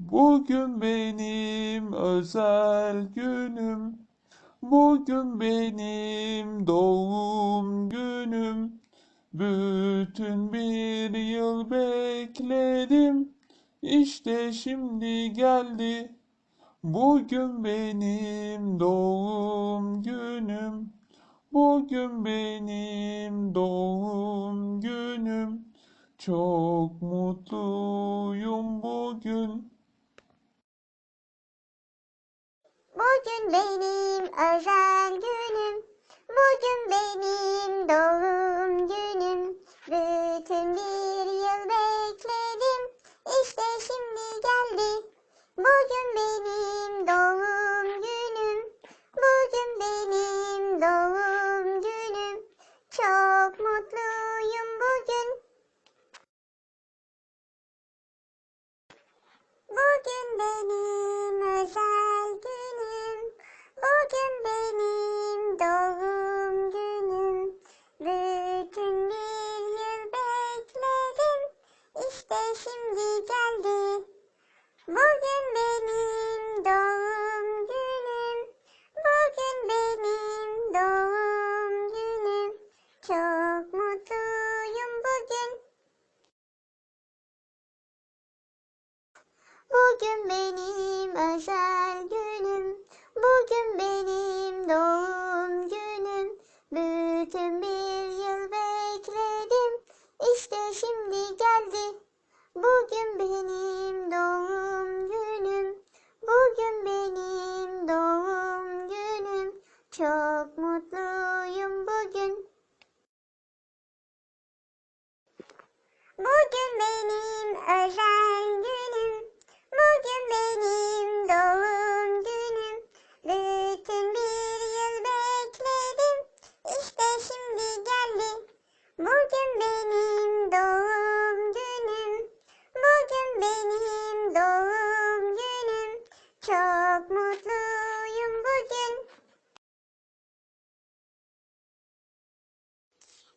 Bugün benim özel günüm. Bugün benim doğum günüm. Bütün bir yıl bekledim. İşte şimdi geldi. Bugün benim doğum günüm. Bugün benim doğum günüm. Çok mutluyum bugün. Bugün benim özel günüm. Bugün benim doğum günüm. Bütün bir yıl bekledim. İşte şimdi geldi. Bugün benim doğum günüm. Bugün benim doğum günüm. Çok mutluyum bugün. Bugün benim Bugün benim özel günüm. Bugün benim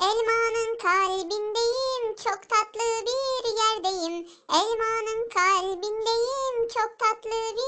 Elmanın kalbindeyim, çok tatlı bir yerdeyim. Elmanın kalbindeyim, çok tatlı bir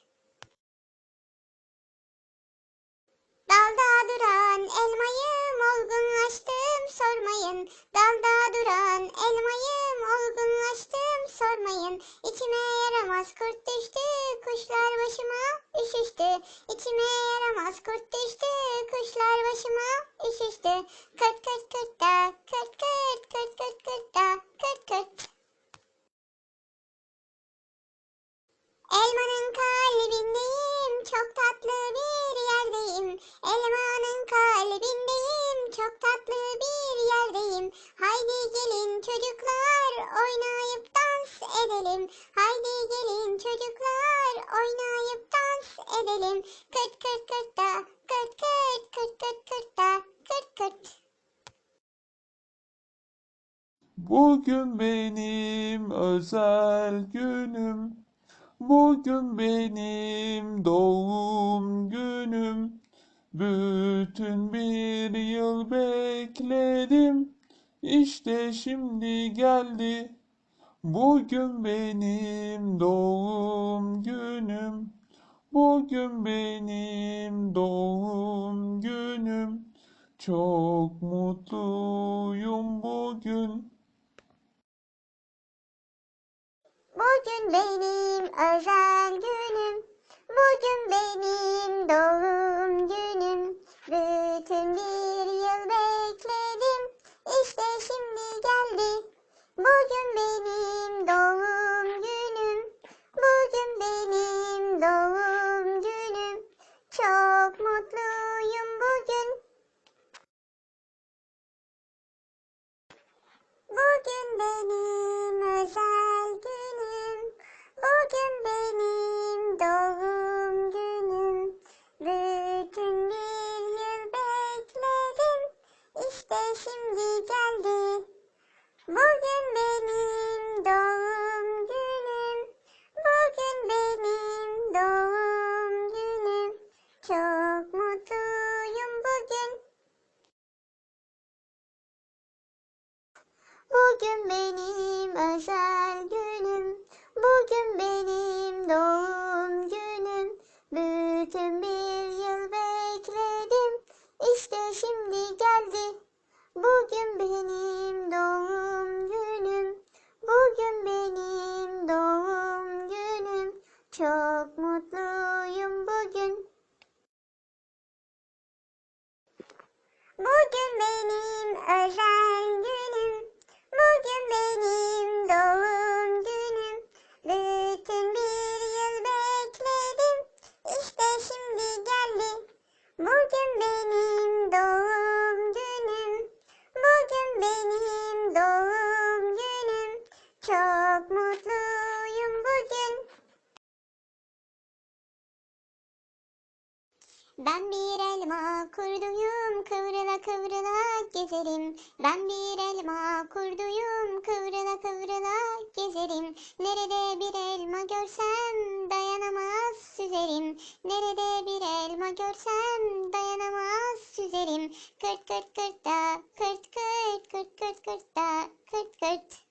Dalda duran elmayım olgunlaştım sormayın. Dalda duran elmayım olgunlaştım sormayın. İçime yaramaz kurt düştü kuşlar başıma üşüştü. İçime yaramaz kurt düştü bekledim. İşte şimdi geldi. Bugün benim doğum günüm. Bugün benim doğum günüm. Çok mutluyum bugün. Bugün benim özel günüm. Bugün benim doğum günüm. Bütün bir yıl bekledim, işte şimdi geldi. Bugün benim doğum günüm, bugün benim doğum günüm. Çok mutluyum bugün. Bugün benim özel günüm, bugün benim doğum günüm. Görsem dayanamaz süzerim. Kırt kırt kırt da, kırt kırt kırt kırt kırt da, kırt kırt.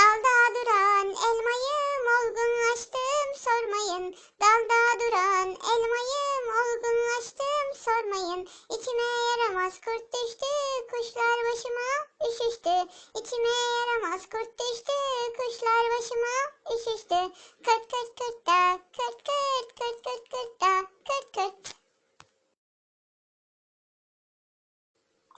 Dalda duran elmayım olgunlaştım sormayın. Dalda duran elmayım olgunlaştım sormayın. İçime yaramaz kurt düştü kuşlar başıma üşüştü. İçime yaramaz kurt düştü kuşlar başıma üşüştü. Kırt kırt kırt da kırt kırt kırt kırt kırt da kırt kırt.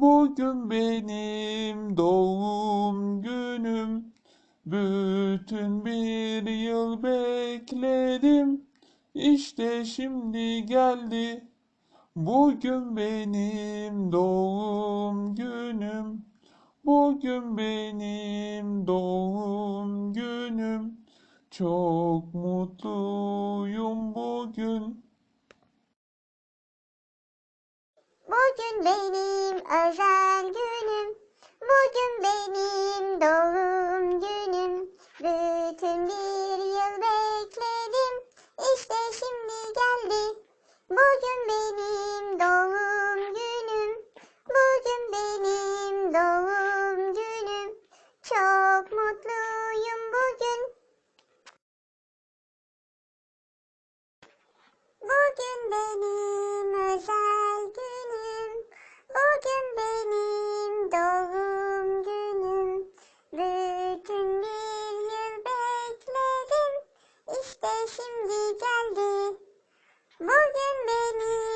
Bugün benim doğum günüm. Bütün bir yıl bekledim. İşte şimdi geldi. Bugün benim doğum günüm. Bugün benim doğum günüm. Çok mutluyum bugün. Bugün benim özel günüm. Bugün benim doğum günüm. Bütün bir yıl bekledim. İşte şimdi geldi. Bugün benim doğum günüm. Bugün benim doğum günüm. Çok mutluyum Bugün benim özel günüm. Bugün benim doğum günüm. Bütün bir yıl bekledim. İşte şimdi geldi. Bugün benim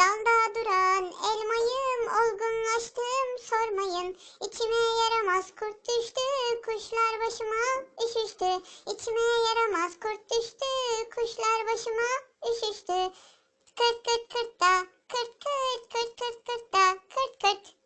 Dalda duran elmayım olgunlaştım sormayın. İçime yaramaz kurt düştü kuşlar başıma üşüştü. İçime yaramaz kurt düştü kuşlar başıma üşüştü. Kırt kırt kırt da kırt kırt kırt kırt kırt da kırt kırt.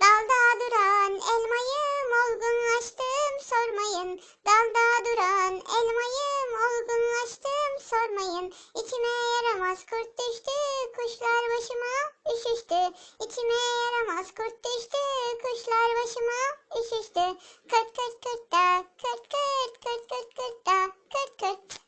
Dalda duran elmayım olgunlaştım sormayın. Dalda duran elmayım olgunlaştım sormayın. İçime yaramaz kurt düştü kuşlar başıma üşüştü. İçime yaramaz kurt düştü kuşlar başıma üşüştü. Kırt kırt kırt da kırt kırt kırt kırt kırt da kırt kırt.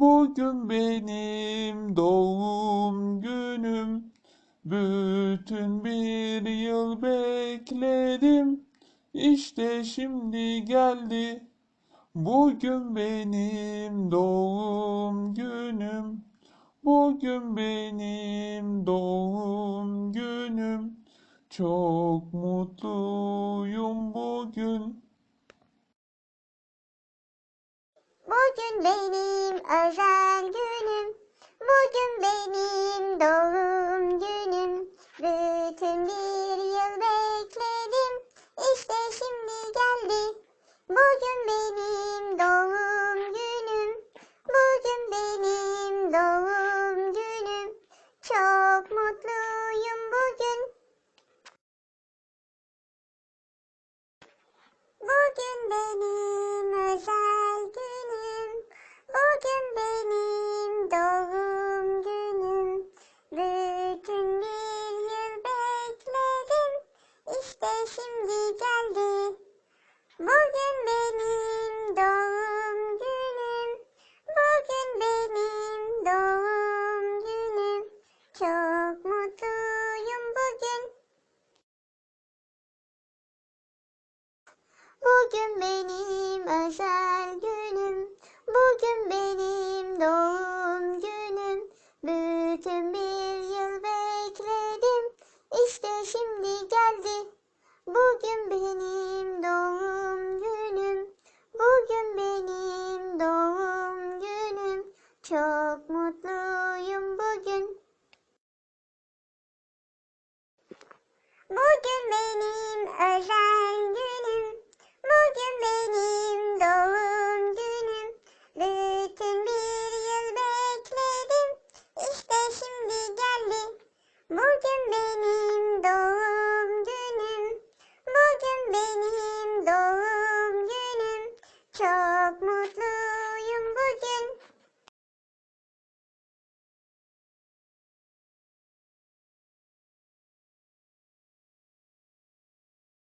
Bugün benim doğum günüm. Bütün bir yıl bekledim. İşte şimdi geldi. Bugün benim doğum günüm. Bugün benim doğum günüm. Çok mutluyum bugün. Bugün benim özel günüm. Bugün benim